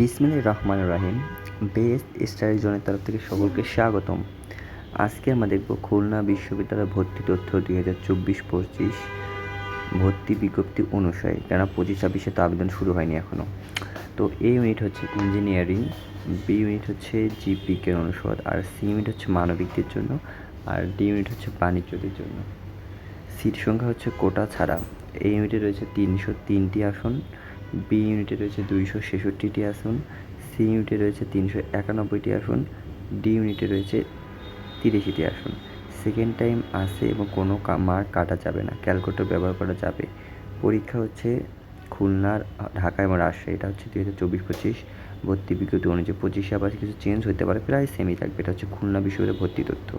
বিসমিল্লাহ রহমান রাহিম। Best study জোনের তরফ থেকে সকলকে স্বাগতম। আজকে আমরা দেখব খুলনা বিশ্ববিদ্যালয় ভর্তি তথ্য দুই হাজার চব্বিশ পঁচিশ ভর্তি বিজ্ঞপ্তি অনুসারে কেন পঁচিশ ছাব্বিশে তো আবেদন শুরু হয়নি এখনও তো এ ইউনিট হচ্ছে ইঞ্জিনিয়ারিং বি ইউনিট হচ্ছে জীব বিজ্ঞান অনুষদ, আর সি ইউনিট হচ্ছে মানবিকদের জন্য, আর ডি ইউনিট হচ্ছে বাণিজ্যদের জন্য। সিট সংখ্যা হচ্ছে কোটা ছাড়া। এই ইউনিটে রয়েছে তিনশো তিনটি আসন বি ইউনিটে রয়েছে দুইশো ছেষট্টিটি আসন সি ইউনিটে রয়েছে তিনশো একানব্বইটি আসন ডি ইউনিটে রয়েছে তিরিশটি আসন। সেকেন্ড টাইম আসে এবং কোনো মার্ক কাটা যাবে না ক্যালকুলেটর ব্যবহার করা যাবে। পরীক্ষা হচ্ছে খুলনার, ঢাকা এবং রাজশাহী, এটা হচ্ছে দুই হাজার চব্বিশ পঁচিশ ভর্তি বিজ্ঞপ্তি অনুযায়ী। পঁচিশে আবার কিছু চেঞ্জ হতে পারে, প্রায় সেমই থাকবে। এটা হচ্ছে খুলনা বিশ্ববিদ্যালয় ভর্তি তথ্য।